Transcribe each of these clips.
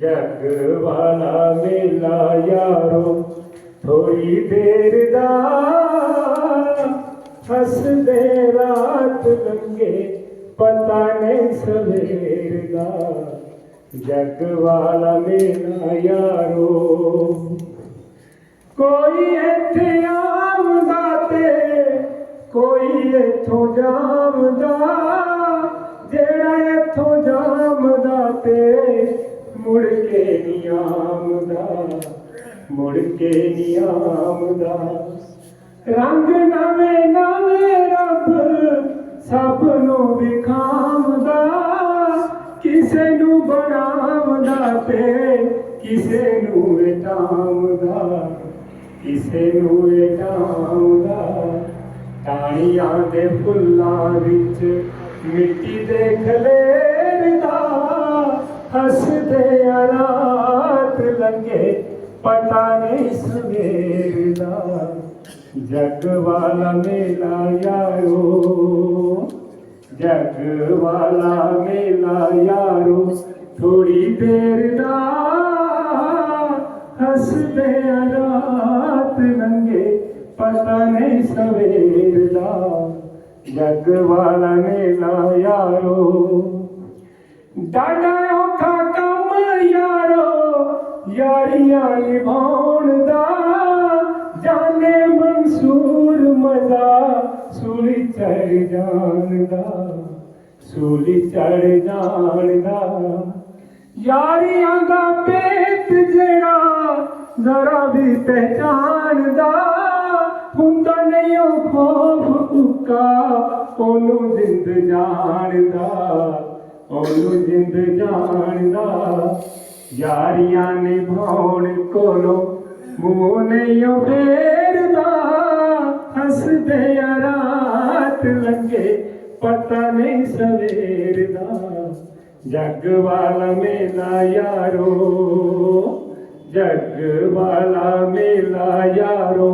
ਜਗ ਵਾਲਾ ਮੇਲਾ ਯਾਰੋ ਥੋੜੀ ਦੇਰ ਦਾ ਹੱਸਦੇ ਰਾਤ ਲੰਗੇ ਪਤਾ ਨਹੀਂ ਸਵੇਰ ਦਾ। ਜਗ ਵਾਲਾ ਮੇਲਾ ਯਾਰੋ, ਕੋਈ ਇੱਥੇ ਆਉਂਦਾ ਤੇ ਕੋਈ ਇੱਥੋਂ ਜਾਵਦਾ। ਆਉਂਦਾ। ਮੁੜ ਕੇ ਨਹੀਂ ਆਉਂਦਾ। ਰੰਗ ਨਵੇਂ ਨਵੇਂ ਰੱਬ ਸਭ ਨੂੰ ਵਿਖਾਉਂਦਾ। ਕਿਸੇ ਨੂੰ ਬਣਾਉਂਦਾ ਤੇ ਕਿਸੇ ਨੂੰ ਵਟਾਉਂਦਾ ਕਿਸੇ ਨੂੰ ਵਟਾਉਂਦਾ ਟਾਣੀਆਂ ਦੇ ਫੁੱਲਾਂ ਵਿੱਚ ਮਿੱਟੀ ਦੇ ਖਲੇਰਦਾ ਹੱਸਦੇ ਆ ਰਾਤ ਲੰਗੇ ਪਤਾ ਨਹੀਂ ਸਵੇਰ ਦਾ ਜਗ ਵਾਲਾ ਮੇਲਾ ਯਾਰੋ, ਜਗ ਵਾਲਾ ਮੇਲਾ ਯਾਰੋ ਥੋੜੀ ਦੇਰ ਦਾ ਹੱਸਦੇ ਆ ਰਾਤ ਲੰਗੇ ਪਤਾ ਨਹੀਂ ਸਵੇਰ ਦਾ ਜਗ ਵਾਲਾ ਮੇਲਾ ਯਾਰੋ। ਡਾਡਾ ਯਾਰੀਆਂ ਨਿਭਾਉਣ ਦਾ, ਜਾਣੇ ਮਨਸੂਰ ਮਜ਼ਾ, ਸੂਲੀ ਚੜ ਜਾਣ ਦਾ, ਸੂਲੀ ਚੜ ਜਾਣ ਦਾ। ਯਾਰੀਆਂ ਦਾ ਪੇਤ ਜਿਹੜਾ ਜ਼ਰਾ ਵੀ ਪਹਿਚਾਣਦਾ ਹੁੰਦਾ ਨਹੀਂ ਉਹ ਖੋਫ ਉੱਕਾ, ਉਹਨੂੰ ਜਿੰਦ ਜਾਣਦਾ, ਉਹਨੂੰ ਜਿੰਦ ਜਾਣ ਯਾਰੀਆਂ ਨਿਭਾਉਣ ਕੋਲੋਂ ਮੂੰਹ ਨਹੀਂ ਉਹ ਫੇਰਦਾ ਹੱਸਦੇ ਆ ਰਾਤ ਲੰਗੇ ਪਤਾ ਨਹੀਂ ਸਵੇਰ ਦਾ ਜਗ ਵਾਲਾ ਮੇਲਾ ਯਾਰੋ, ਜਗ ਵਾਲਾ ਮੇਲਾ ਯਾਰੋ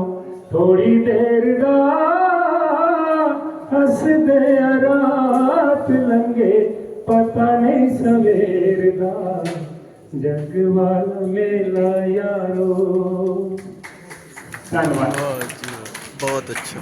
ਥੋੜੀ ਦੇਰ ਦਾ ਹੱਸਦੇ ਰਾਤ ਲੰਗੇ ਪਤਾ ਨਹੀਂ ਸਵੇਰ ਦਾ ਜਗ ਵਾਲਾ ਮੇਲਾ ਯਾਰੋ। ਧੰਨਵਾਦ। ਬਹੁਤ ਅੱਛਾ।